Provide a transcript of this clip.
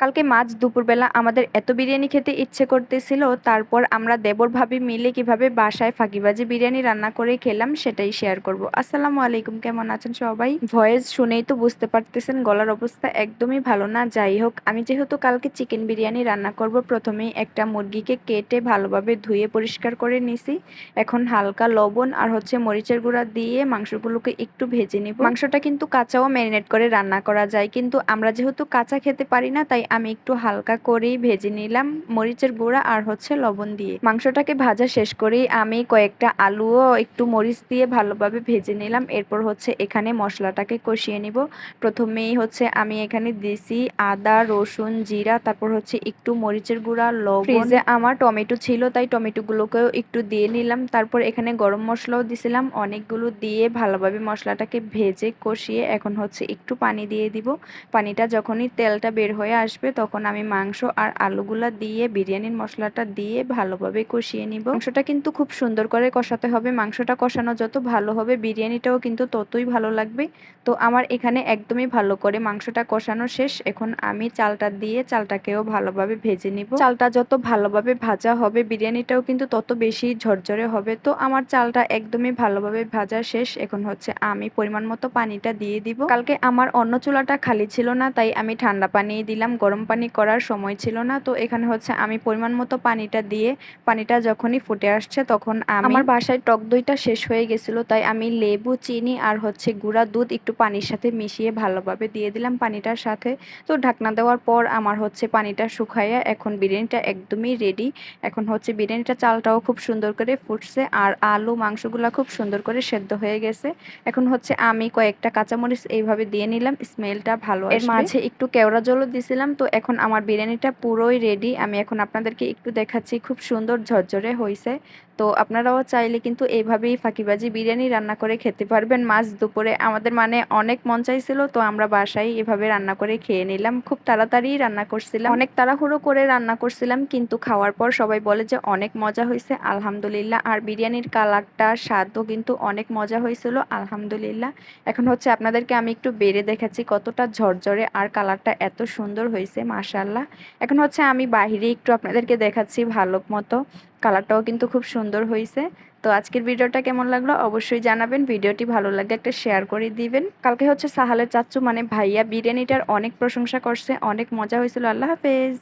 কালকে মাছ দুপুরবেলা আমাদের এত বিরিয়ানি খেতে ইচ্ছে করতেছিল, তারপর আমরা দেবর ভাবি মিলে কীভাবে বাসায় ফাঁকিবাজি বিরিয়ানি রান্না করে খেলাম সেটাই শেয়ার করব। আসসালামু আলাইকুম, কেমন আছেন সবাই? ভয়েস শুনেই তো বুঝতে পারতেছেন গলার অবস্থা একদমই ভালো না। যাই হোক, আমি যেহেতু কালকে চিকেন বিরিয়ানি রান্না করব, প্রথমেই একটা মুরগিকে কেটে ভালোভাবে ধুয়ে পরিষ্কার করে নিছি। এখন হালকা লবণ আর হচ্ছে মরিচের গুঁড়া দিয়ে মাংসগুলোকে একটু ভেজে নিব। মাংসটা কিন্তু কাঁচাও ম্যারিনেট করে রান্না করা যায়, কিন্তু আমরা যেহেতু কাঁচা খেতে পারি না, তাই আমি একটু হালকা করেই ভেজে নিলাম মরিচের গুঁড়া আর হচ্ছে লবণ দিয়ে। মাংসটাকে ভাজা শেষ করেই আমি কয়েকটা আলুও একটু মরিচ দিয়ে ভালোভাবে ভেজে নিলাম। এরপর হচ্ছে এখানে মশলাটাকে কষিয়ে নিব। প্রথমেই হচ্ছে আমি এখানে দিছি আদা রসুন জিরা তারপর হচ্ছে একটু মরিচের গুঁড়া লবণ। ফ্রিজে আমার টমেটো ছিল তাই টমেটোগুলোকেও একটু দিয়ে নিলাম। তারপর এখানে গরম মশলাও দিছিলাম। অনেকগুলো দিয়ে ভালোভাবে মশলাটাকে ভেজে কষিয়ে এখন হচ্ছে একটু পানি দিয়ে দিব। পানিটা যখনই তেলটা বের হয়ে আসবে তখন আমি মাংস আর আলুগুলা দিয়ে, বিরিয়ানির মশলাটা দিয়ে ভালোভাবে কষিয়ে নিব। মাংসটা কিন্তু খুব সুন্দর করে কষাতে হবে। মাংসটা কষানো যত ভালো হবে, বিরিয়ানিটাও কিন্তু ততই ভালো লাগবে। তো আমার এখানে একদমই ভালো করে মাংসটা কষানো শেষ। এখন আমি চালটা দিয়ে চালটাকেও ভালোভাবে ভেজে নিব। চালটা যত ভালোভাবে ভাজা হবে, বিরিয়ানিটাও কিন্তু তত বেশি ঝরঝরে হবে। তো আমার চালটা একদমই ভালোভাবে ভাজা শেষ। এখন হচ্ছে আমি পরিমাণ মতো পানিটা দিয়ে দিব। কালকে আমার অন্য চুলাটা খালি ছিল না, তাই আমি ঠান্ডা পানি দিলাম। গরম পানি করার সময় ছিল না। তো এখানে হচ্ছে আমি পরিমাণ মতো পানিটা দিয়ে পানিটা যখনই ফুটে আসছে তখন আমার বাসায় টক দইটা শেষ হয়ে গেছিল তাই আমি লেবু চিনি আর হচ্ছে গুঁড়া দুধ একটু পানির সাথে মিশিয়ে ভালোভাবে দিয়ে দিলাম পানিটার সাথে। তো ঢাকনা দেওয়ার পর আমার হচ্ছে পানিটা শুকাইয়া এখন বিরিয়ানিটা একদমই রেডি এখন হচ্ছে বিরিয়ানিটা চালটাও খুব সুন্দর করে ফুটছে আর আলু মাংসগুলো খুব সুন্দর করে সেদ্ধ হয়ে গেছে। এখন হচ্ছে আমি কয়েকটা কাঁচামরিচ এইভাবে দিয়ে নিলাম স্মেলটা ভালো এর মাঝে একটু কেওড়া জলও দিছিলাম তো এখন আমার বিরিয়ানিটা পুরোই রেডি আমি এখন আপনাদেরকে একটু দেখাচ্ছি, খুব সুন্দর ঝরঝরে হয়েছে তো আপনারাও চাইলে কিন্তু এইভাবেই ফাঁকিবাজি বিরিয়ানি রান্না করে খেতে পারবেন। মাছ দুপুরে আমাদের মানে অনেক মন চাইছিল, তো আমরা বাসায় এভাবে রান্না করে খেয়ে নিলাম। খুব তাড়াতাড়ি রান্না করছিলাম। অনেক তাড়াহুড়ো করে রান্না করছিলাম, কিন্তু খাওয়ার পর সবাই বলে যে অনেক মজা হয়েছে, আলহামদুলিল্লাহ। আর বিরিয়ানির কালারটা স্বাদও কিন্তু অনেক মজা হয়েছিল, আলহামদুলিল্লাহ। এখন হচ্ছে আপনাদেরকে আমি একটু বেড়ে দেখাচ্ছি কতটা ঝরঝরে আর কালারটা এত সুন্দর হয়েছে মাশাল্লাহ এখন হচ্ছে আমি বাহিরে একটু আপনাদেরকে দেখাচ্ছি ভালো মতো। কালারটাও কিন্তু খুব সুন্দর হয়েছে তো আজকের ভিডিওটা কেমন লাগল অবশ্যই জানাবেন। ভিডিওটি ভালো লাগলে একটা শেয়ার করে দিবেন। কালকে হচ্ছে সাহালের চাচু মানে ভাইয়া বিরিয়ানিটার অনেক প্রশংসা করছে। অনেক মজা হয়েছিল আল্লাহ হাফেজ।